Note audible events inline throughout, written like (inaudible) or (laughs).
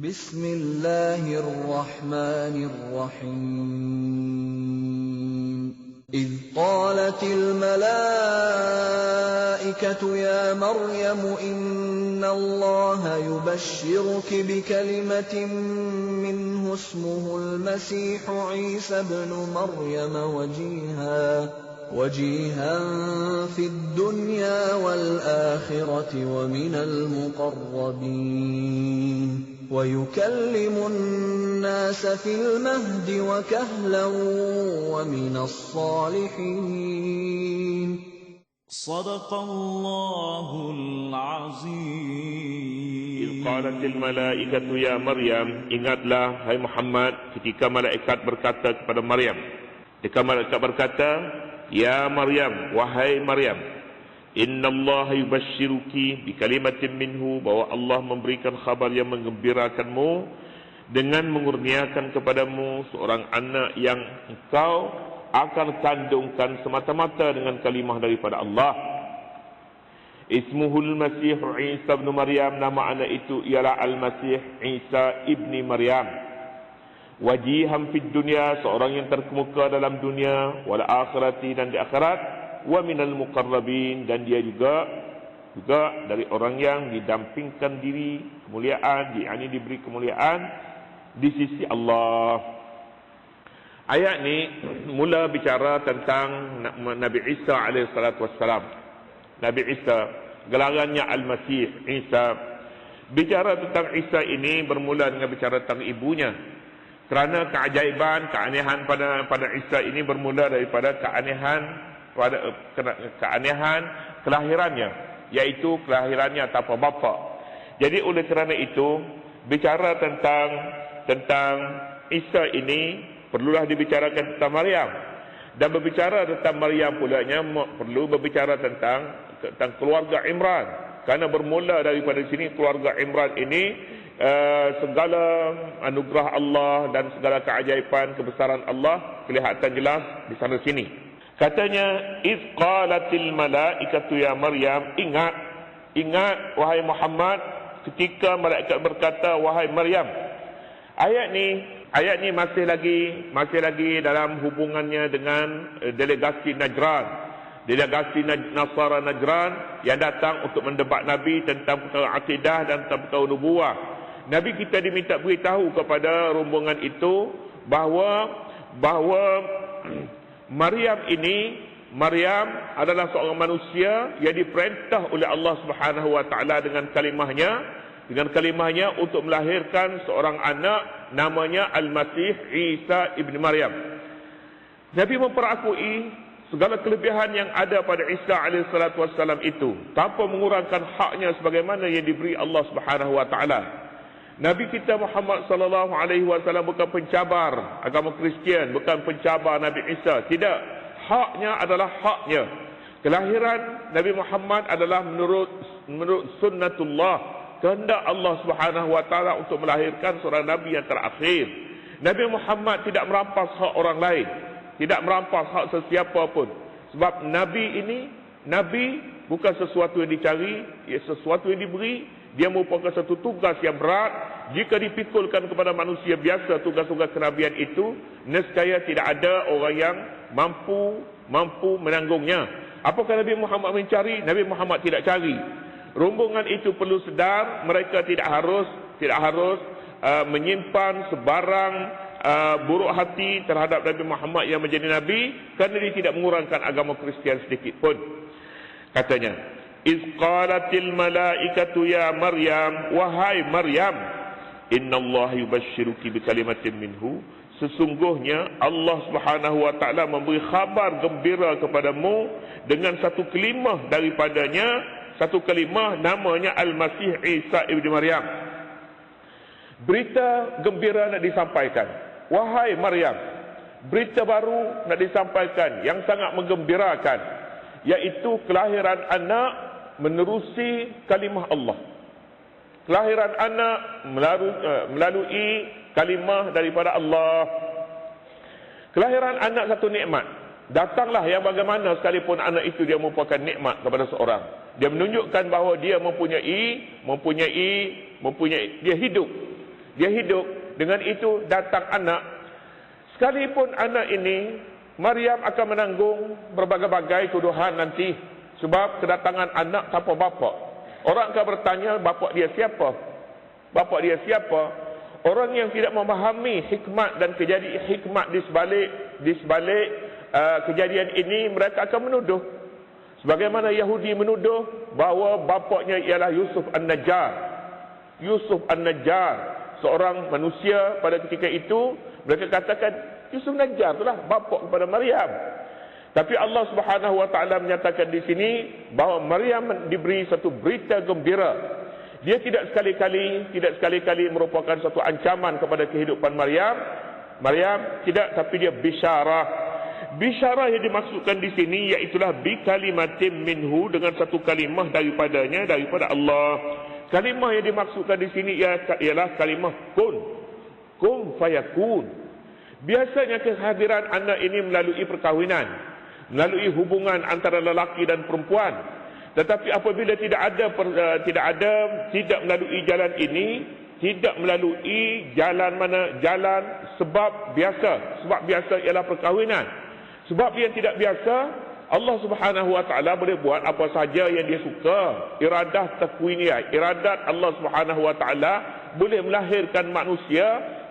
بسم الله الرحمن الرحيم إذ قالت الملائكة يا مريم إن الله يبشرك بكلمة منه اسمه المسيح عيسى ابن مريم وجيها وجيها في الدنيا والآخرة ومن المقربين. ويكلم الناس في المهد وكهلا ومن الصالحين صدق الله إذ العظيم قالت الملائكة ya Maryam Ingatlah hai Muhammad ketika malaikat berkata kepada Maryam Ketika malaikat berkata Ya Maryam, wahai Maryam Inna Allah yubashiruki bi kalimatin minhu bahwa Allah memberikan khabar yang menggembirakanmu dengan mengurniakan kepadamu seorang anak yang engkau akan kandungkan semata-mata dengan kalimah daripada Allah. Ismuhul Masih Isa bin Maryam nama anak itu ialah Al-Masih Isa ibni Maryam. Wajihan fid dunia seorang yang terkemuka dalam dunia wal akhirati dan di akhirat wa minal muqarrabin dan dia juga juga dari orang yang didampingkan diri kemuliaan di ini diberi kemuliaan di sisi Allah. Ayat ni mula bicara tentang Nabi Isa alaihi salatu wassalam. Nabi Isa gelarannya Al-Masih Isa bicara tentang Isa ini bermula dengan bicara tentang ibunya kerana keajaiban keanehan pada pada Isa ini bermula daripada keanehan pada keanehan kelahirannya iaitu kelahirannya tanpa bapa. Jadi oleh kerana itu bicara tentang tentang Isa ini perlulah dibicarakan tentang Maryam. Dan berbicara tentang Maryam pulanya perlu berbicara tentang tentang keluarga Imran. Kerana bermula daripada sini keluarga Imran ini uh, segala anugerah Allah dan segala keajaiban kebesaran Allah kelihatan jelas di sana sini katanya iz qalatil malaikatu ya Maryam ingat ingat wahai Muhammad ketika malaikat berkata wahai Maryam ayat ni ayat ni masih lagi masih lagi dalam hubungannya dengan uh, delegasi Najran delegasi Nasara Najran yang datang untuk mendebat Nabi tentang perkara akidah dan tentang perkara nubuah. Nabi kita diminta beritahu kepada rombongan itu bahawa bahawa (clears throat) Maryam ini Maryam adalah seorang manusia yang diperintah oleh Allah Subhanahu wa taala dengan kalimahnya dengan kalimahnya untuk melahirkan seorang anak namanya Al-Masih Isa ibn Maryam. Nabi memperakui segala kelebihan yang ada pada Isa alaihissalatu wassalam itu tanpa mengurangkan haknya sebagaimana yang diberi Allah Subhanahu wa taala. Nabi kita Muhammad sallallahu alaihi wasallam bukan pencabar agama Kristian, bukan pencabar Nabi Isa, tidak. Haknya adalah haknya. Kelahiran Nabi Muhammad adalah menurut menurut sunnatullah, kehendak Allah Subhanahu wa taala untuk melahirkan seorang nabi yang terakhir. Nabi Muhammad tidak merampas hak orang lain tidak merampas hak sesiapa pun. Sebab Nabi ini, Nabi bukan sesuatu yang dicari, ia sesuatu yang diberi. Dia merupakan satu tugas yang berat. Jika dipikulkan kepada manusia biasa tugas-tugas kenabian itu, nescaya tidak ada orang yang mampu mampu menanggungnya. Apakah Nabi Muhammad mencari? Nabi Muhammad tidak cari. Rombongan itu perlu sedar mereka tidak harus tidak harus uh, menyimpan sebarang uh, buruk hati terhadap Nabi Muhammad yang menjadi Nabi kerana dia tidak mengurangkan agama Kristian sedikit pun. Katanya, Qalatil malaikatu ya Maryam, wahai Maryam, inna Allah yubashiruki bi kalimatin minhu. Sesungguhnya Allah Subhanahu wa taala memberi khabar gembira kepadamu dengan satu kalimah daripadanya, satu kalimah namanya Al-Masih Isa ibnu Maryam. Berita gembira nak disampaikan. Wahai Maryam, berita baru nak disampaikan yang sangat menggembirakan yaitu kelahiran anak menerusi kalimah Allah. Kelahiran anak melalui, uh, melalui kalimah daripada Allah. Kelahiran anak satu nikmat. Datanglah yang bagaimana sekalipun anak itu dia merupakan nikmat kepada seorang. Dia menunjukkan bahawa dia mempunyai mempunyai mempunyai dia hidup Dia hidup. Dengan itu datang anak. Sekalipun anak ini, Maryam akan menanggung berbagai-bagai tuduhan nanti. Sebab kedatangan anak tanpa bapa. Orang akan bertanya, bapa dia siapa? Bapa dia siapa? Orang yang tidak memahami hikmat dan kejadian hikmat di sebalik di sebalik uh, kejadian ini mereka akan menuduh sebagaimana Yahudi menuduh bahawa bapaknya ialah Yusuf An-Najjar Yusuf An-Najjar seorang manusia pada ketika itu mereka katakan Yusuf Najjar itulah bapak kepada Maryam tapi Allah Subhanahu wa taala menyatakan di sini bahawa Maryam diberi satu berita gembira dia tidak sekali-kali tidak sekali-kali merupakan satu ancaman kepada kehidupan Maryam. Maryam tidak tapi dia bisyarah. Bisyarah yang dimaksudkan di sini iaitulah bi kalimatin minhu dengan satu kalimah daripadanya daripada Allah. Kalimah yang dimaksudkan di sini ialah kalimah kun. Kun fayakun. Biasanya kehadiran anak ini melalui perkahwinan, melalui hubungan antara lelaki dan perempuan. Tetapi apabila tidak ada uh, tidak ada tidak melalui jalan ini, tidak melalui jalan mana jalan sebab biasa. Sebab biasa ialah perkahwinan. Sebab yang tidak biasa, Allah Subhanahu wa taala boleh buat apa saja yang dia suka. Iradah takwiniyah, iradat Allah Subhanahu wa taala boleh melahirkan manusia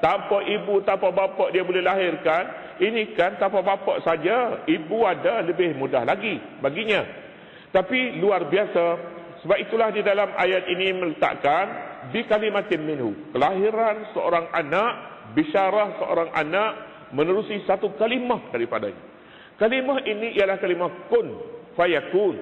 tanpa ibu, tanpa bapa dia boleh lahirkan. Ini kan tanpa bapa saja, ibu ada lebih mudah lagi baginya. Tapi luar biasa sebab itulah di dalam ayat ini meletakkan di kalimatin minhu kelahiran seorang anak bisyarah seorang anak menerusi satu kalimah daripadanya. Kalimah ini ialah kalimah kun fayakun.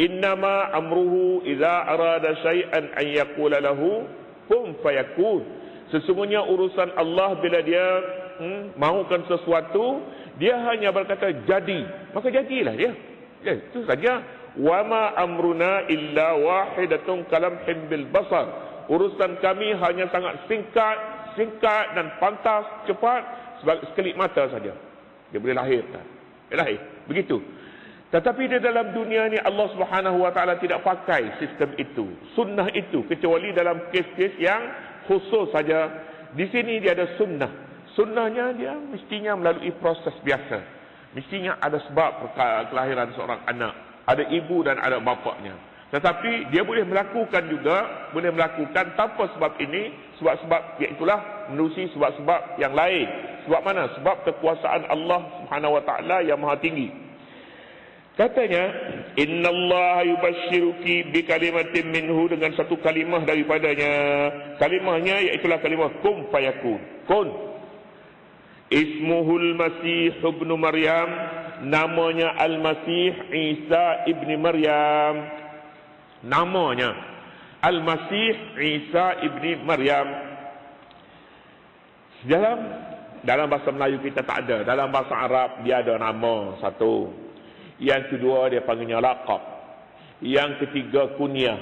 Innama amruhu idza arada syai'an an yaqula lahu kun fayakun. Sesungguhnya urusan Allah bila dia hmm, mahukan sesuatu, dia hanya berkata jadi, maka jadilah dia. Ya, itu saja. Wa ma amruna illa wahidatun kalam himbil basar. Urusan kami hanya sangat singkat singkat dan pantas cepat sekelip mata saja. Dia boleh lahirkan dia lahir. Begitu. Tetapi di dalam dunia ni Allah Subhanahu wa taala tidak pakai sistem itu sunnah itu kecuali dalam kes-kes yang khusus saja di sini dia ada sunnah sunnahnya dia mestinya melalui proses biasa mestinya ada sebab kelahiran seorang anak ada ibu dan ada bapaknya. Tetapi dia boleh melakukan juga, boleh melakukan tanpa sebab ini, sebab-sebab iaitulah menerusi sebab-sebab yang lain. Sebab mana? Sebab kekuasaan Allah Subhanahu Wa Taala yang maha tinggi. Katanya, Inna Allah yubashiruki bi kalimatin minhu dengan satu kalimah daripadanya. Kalimahnya iaitulah kalimah kum fayakun. Kun. Ismuhul Masih ibnu Maryam namanya Al-Masih Isa ibni Maryam. Namanya Al-Masih Isa ibni Maryam. Dalam dalam bahasa Melayu kita tak ada. Dalam bahasa Arab dia ada nama satu. Yang kedua dia panggilnya laqab. Yang ketiga kunyah.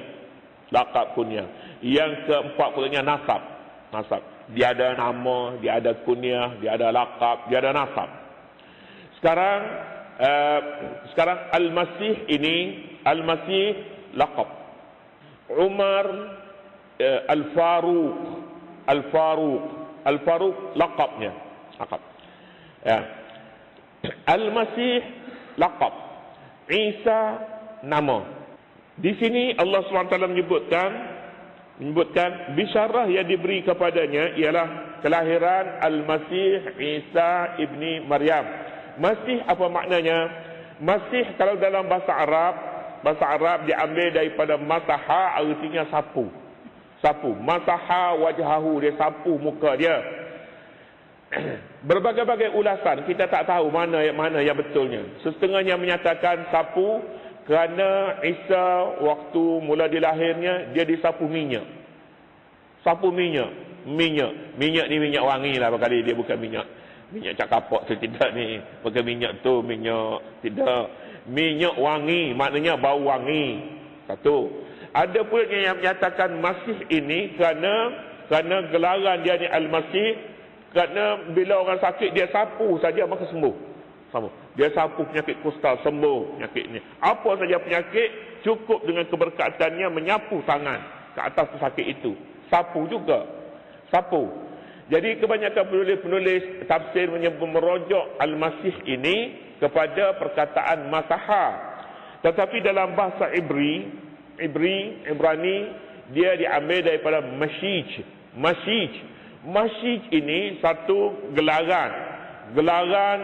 Laqab kunyah. Yang keempat punya nasab. Nasab. Dia ada nama, dia ada kunyah, dia ada laqab, dia ada nasab. Sekarang uh, sekarang Al-Masih ini Al-Masih laqab. Umar uh, Al-Faruq Al-Faruq Al-Faruq laqabnya. Laqab. Ya. Al-Masih laqab. Isa nama. Di sini Allah SWT menyebutkan menyebutkan bisyarah yang diberi kepadanya ialah kelahiran Al-Masih Isa ibni Maryam. Masih apa maknanya? Masih kalau dalam bahasa Arab, bahasa Arab diambil daripada masaha artinya sapu. Sapu. Masaha wajhahu dia sapu muka dia. (clears throat) Berbagai-bagai ulasan kita tak tahu mana yang mana yang betulnya. Setengahnya menyatakan sapu kerana Isa waktu mula dilahirnya dia disapu minyak. Sapu minyak, minyak. Minyak ni minyak wangi lah kali dia bukan minyak minyak cakapak tu tidak ni pakai minyak tu minyak tidak minyak wangi maknanya bau wangi satu ada pula yang menyatakan masih ini kerana kerana gelaran dia ni al-masih kerana bila orang sakit dia sapu saja maka sembuh sama dia sapu penyakit kustal sembuh penyakit ni apa saja penyakit cukup dengan keberkatannya menyapu tangan ke atas pesakit itu sapu juga sapu. Jadi kebanyakan penulis-penulis tafsir menyebut merojok Al-Masih ini kepada perkataan masaha. Tetapi dalam bahasa Ibri, Ibri, Ibrani, dia diambil daripada Mashij. Mashij. Mashij ini satu gelaran. Gelaran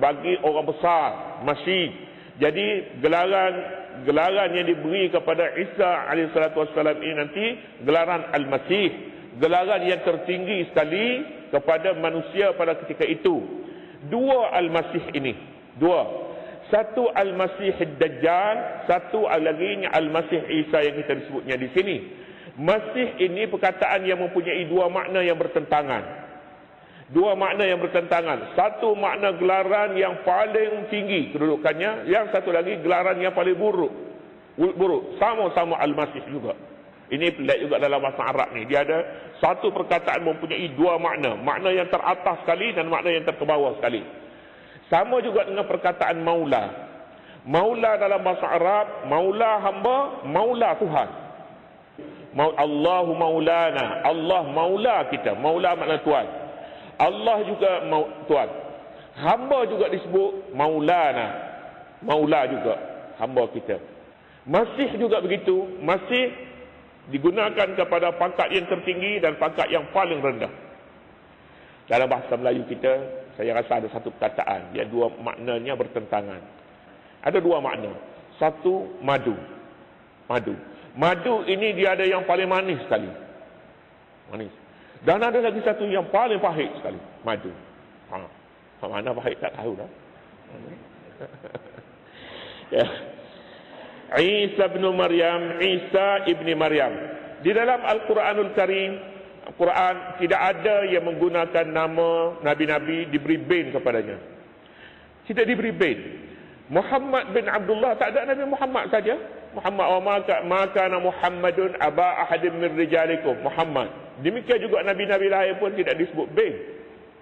bagi orang besar. Mashij. Jadi gelaran gelaran yang diberi kepada Isa AS ini nanti gelaran Al-Masih. Gelaran yang tertinggi sekali kepada manusia pada ketika itu. Dua Al-Masih ini. Dua. Satu Al-Masih Dajjal, satu lagi Al-Masih Isa yang kita disebutnya di sini. Masih ini perkataan yang mempunyai dua makna yang bertentangan. Dua makna yang bertentangan. Satu makna gelaran yang paling tinggi kedudukannya. Yang satu lagi gelaran yang paling buruk. Buruk. Sama-sama Al-Masih juga. Ini pelik juga dalam bahasa Arab ni. Dia ada satu perkataan mempunyai dua makna. Makna yang teratas sekali dan makna yang terbawah sekali. Sama juga dengan perkataan Maula. Maula dalam bahasa Arab, Maula hamba, Maula Tuhan. Allahu Maulana. Allah Maula kita. Maula makna Tuhan. Allah juga mau tuan. Hamba juga disebut maulana. Maula juga hamba kita. Masih juga begitu, masih digunakan kepada pangkat yang tertinggi dan pangkat yang paling rendah. Dalam bahasa Melayu kita, saya rasa ada satu perkataan yang dua maknanya bertentangan. Ada dua makna. Satu madu. Madu. Madu ini dia ada yang paling manis sekali. Manis. Dan ada lagi satu yang paling pahit sekali. Madu. Ha. Mana pahit tak tahu dah. (laughs) ya. Isa bin Maryam, Isa ibni Maryam. Di dalam Al-Quranul Karim, Al-Quran tidak ada yang menggunakan nama Nabi-Nabi diberi bin kepadanya. Tidak diberi bin. Muhammad bin Abdullah tak ada Nabi Muhammad saja. Muhammad wa maka maka Muhammadun aba ahadim min rijalikum Muhammad. Demikian juga nabi-nabi lain pun tidak disebut bin.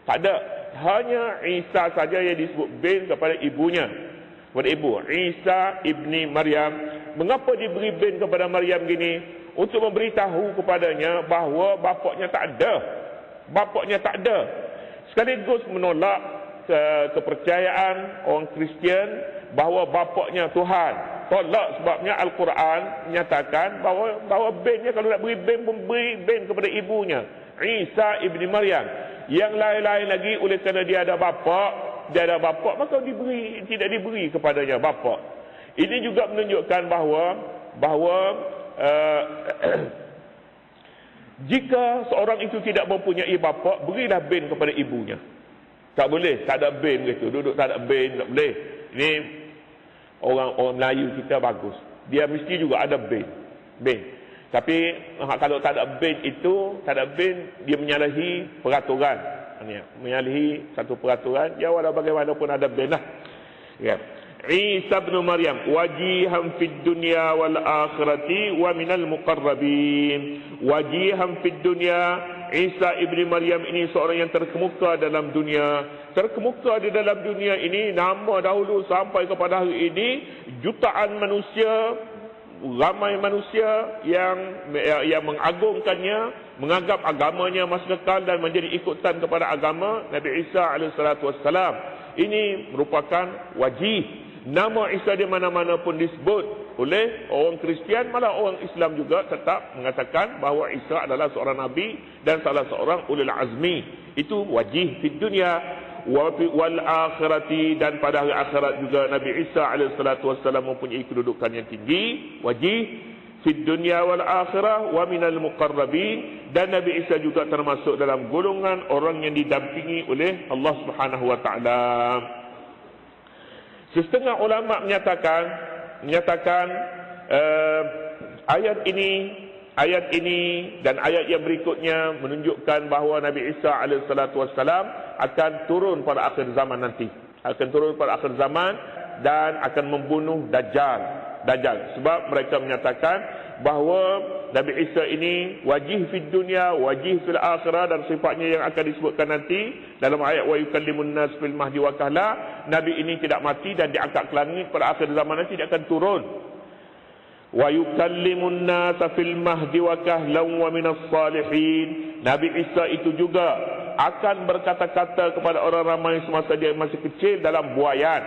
Tak ada. Hanya Isa saja yang disebut bin kepada ibunya. Kepada ibu. Isa ibni Maryam. Mengapa diberi bin kepada Maryam gini? Untuk memberitahu kepadanya bahawa bapaknya tak ada. Bapaknya tak ada. Sekaligus menolak ke kepercayaan orang Kristian bahawa bapaknya Tuhan. Tolak sebabnya Al-Quran menyatakan bahawa bahawa bennya kalau nak beri ben pun beri ben kepada ibunya. Isa ibni Maryam. Yang lain-lain lagi oleh kerana dia ada bapa, dia ada bapa maka diberi tidak diberi kepadanya bapa. Ini juga menunjukkan bahawa bahawa uh, (clears throat) jika seorang itu tidak mempunyai bapa, berilah ben kepada ibunya. Tak boleh, tak ada ben gitu. Duduk tak ada ben, tak boleh. Ini orang orang Melayu kita bagus. Dia mesti juga ada ben. Ben. Tapi kalau tak ada ben itu, tak ada ben, dia menyalahi peraturan. Menyalahi satu peraturan, ya walau bagaimanapun ada ben lah. Ya. Isa bin Maryam wajihan fid dunya wal akhirati wa minal muqarrabin wajihan fid dunya Isa ibni Maryam ini seorang yang terkemuka dalam dunia. Terkemuka di dalam dunia ini nama dahulu sampai kepada hari ini jutaan manusia ramai manusia yang yang mengagungkannya menganggap agamanya masih kekal dan menjadi ikutan kepada agama Nabi Isa alaihissalatu wassalam ini merupakan wajib Nama Isa di mana-mana pun disebut oleh orang Kristian malah orang Islam juga tetap mengatakan bahawa Isa adalah seorang nabi dan salah seorang ulil azmi. Itu wajib di dunia wal akhirati dan pada hari akhirat juga Nabi Isa alaihissalatu wassalam mempunyai kedudukan yang tinggi, wajib di dunia wal akhirah wa minal muqarrabin dan Nabi Isa juga termasuk dalam golongan orang yang didampingi oleh Allah Subhanahu wa taala. Setengah ulama menyatakan menyatakan uh, ayat ini ayat ini dan ayat yang berikutnya menunjukkan bahawa Nabi Isa alaihissalatu wassalam akan turun pada akhir zaman nanti. Akan turun pada akhir zaman dan akan membunuh Dajjal. Dajjal. Sebab mereka menyatakan bahawa Nabi Isa ini wajih fid dunia, wajih fil akhirah dan sifatnya yang akan disebutkan nanti dalam ayat wa yukallimun nas fil mahdi wa kahla, Nabi ini tidak mati dan diangkat ke langit pada akhir zaman nanti dia akan turun. wa yukallimun nasa fil mahdi wa kahlan wa minas salihin. Nabi Isa itu juga akan berkata-kata kepada orang ramai semasa dia masih kecil dalam buayan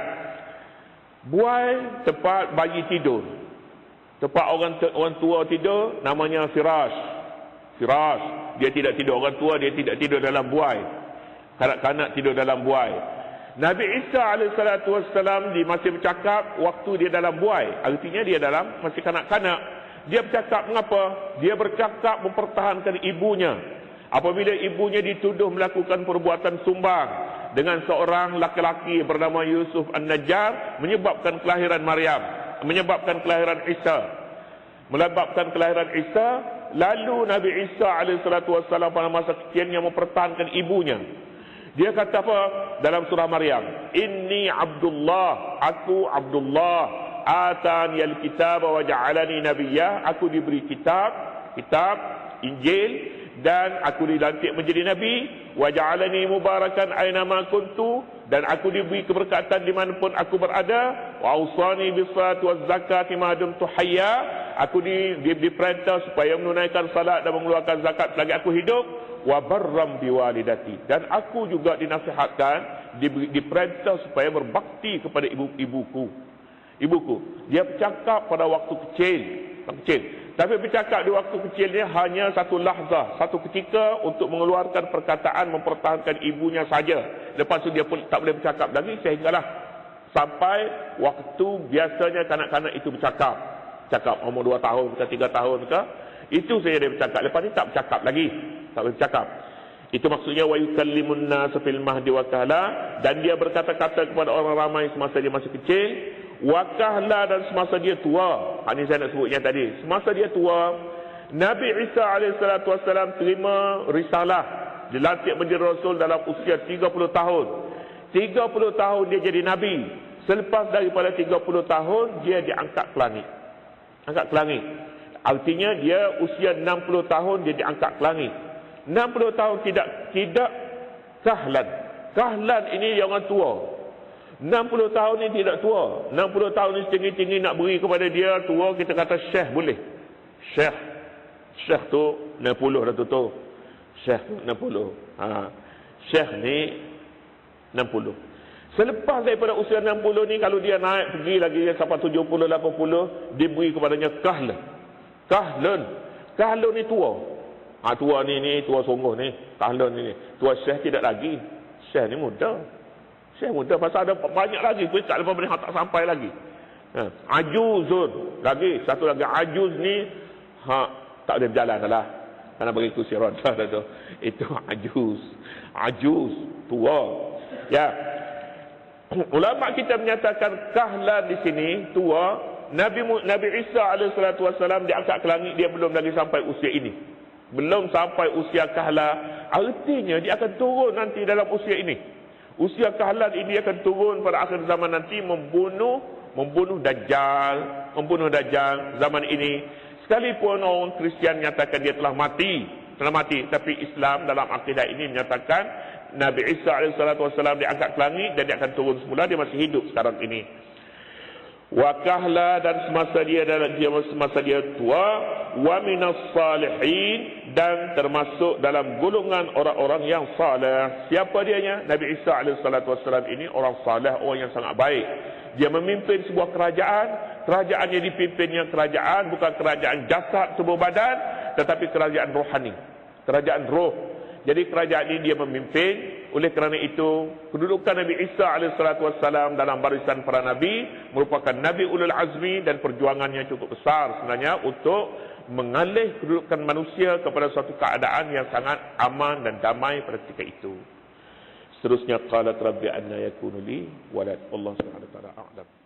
buai tempat bayi tidur tempat orang orang tua tidur namanya firash firash dia tidak tidur orang tua dia tidak tidur dalam buai kanak-kanak tidur dalam buai Nabi Isa AS dia masih bercakap waktu dia dalam buai. Artinya dia dalam masih kanak-kanak. Dia bercakap mengapa? Dia bercakap mempertahankan ibunya. Apabila ibunya dituduh melakukan perbuatan sumbang dengan seorang laki-laki bernama Yusuf An-Najjar menyebabkan kelahiran Maryam, menyebabkan kelahiran Isa. Menyebabkan kelahiran Isa, lalu Nabi Isa AS pada masa kecilnya mempertahankan ibunya. Dia kata apa dalam surah Maryam? Inni Abdullah, aku Abdullah, atani al-kitab wa ja'alani nabiyya, aku diberi kitab, kitab Injil dan aku dilantik menjadi nabi wa ja'alani mubarakan aina ma kuntu dan aku diberi keberkatan di mana pun aku berada wa ausani bis salati zakati ma dumtu hayya. Aku di, di diperintah supaya menunaikan salat dan mengeluarkan zakat selagi aku hidup. Wa barram biwalidati. Dan aku juga dinasihatkan diperintah supaya berbakti kepada ibu ibuku. Ibuku. Dia bercakap pada waktu kecil. Kecil. Tapi bercakap di waktu kecilnya hanya satu lahzah satu ketika untuk mengeluarkan perkataan mempertahankan ibunya saja. Lepas itu dia pun tak boleh bercakap lagi sehinggalah sampai waktu biasanya kanak-kanak itu bercakap cakap umur dua tahun ke tiga tahun ke itu saja dia bercakap lepas ini tak bercakap lagi tak bercakap. Itu maksudnya wa yukallimun nas fil mahdi wa kahla dan dia berkata-kata kepada orang ramai semasa dia masih kecil, wa kahla dan semasa dia tua. Ha, ini saya nak sebutnya tadi. Semasa dia tua, Nabi Isa alaihissalatu wassalam terima risalah dilantik menjadi rasul dalam usia 30 tahun. 30 tahun dia jadi nabi. Selepas daripada 30 tahun dia diangkat ke langit. Angkat ke langit. Artinya dia usia 60 tahun dia diangkat ke langit. 60 tahun tidak tidak kahlan. Kahlan ini yang orang tua. 60 tahun ini tidak tua. 60 tahun ini tinggi-tinggi nak beri kepada dia tua kita kata syekh boleh. Syekh. Syekh tu 60 dah tu. Syekh tu 60. Ha. Syekh ni 60. Selepas daripada usia 60 ni kalau dia naik pergi lagi sampai 70 80 diberi kepadanya kahlan. Kahlan. Kahlan ni tua. Ha, tua ni ni, tua sungguh ni, tahlon ni, ni. Tua syekh tidak lagi. Syekh ni muda. Syekh muda pasal ada banyak lagi peringkat lepas benda tak sampai lagi. Ha, ajuzun. Lagi, satu lagi ajuz ni ha, tak boleh berjalan lah. Karena bagi kursi roda (laughs) tu. Itu ajuz. Ajuz, tua. Ya. (clears throat) Ulama kita menyatakan kahlan di sini tua Nabi Nabi Isa alaihi wasallam diangkat ke langit dia belum lagi sampai usia ini. Belum sampai usia kahla artinya dia akan turun nanti dalam usia ini. Usia kahlan ini akan turun pada akhir zaman nanti membunuh membunuh dajjal membunuh dajjal zaman ini. Sekalipun orang Kristian menyatakan dia telah mati telah mati tapi Islam dalam akidah ini menyatakan Nabi Isa AS diangkat ke langit dan dia akan turun semula. Dia masih hidup sekarang ini. Wakahla dan semasa dia dan dia semasa dia tua wa minas salihin dan termasuk dalam golongan orang-orang yang saleh. Siapa dianya? Nabi Isa alaihi salatu wasallam ini orang saleh orang yang sangat baik. Dia memimpin sebuah kerajaan. Kerajaan yang dipimpinnya kerajaan bukan kerajaan jasad tubuh badan tetapi kerajaan rohani. Kerajaan roh jadi kerajaan ini dia memimpin oleh kerana itu, kedudukan Nabi Isa AS dalam barisan para Nabi merupakan Nabi Ulul Azmi dan perjuangannya cukup besar sebenarnya untuk mengalih kedudukan manusia kepada suatu keadaan yang sangat aman dan damai pada ketika itu. Seterusnya, Qalat Rabbi anna yakunu li walad Allah SWT a'lam.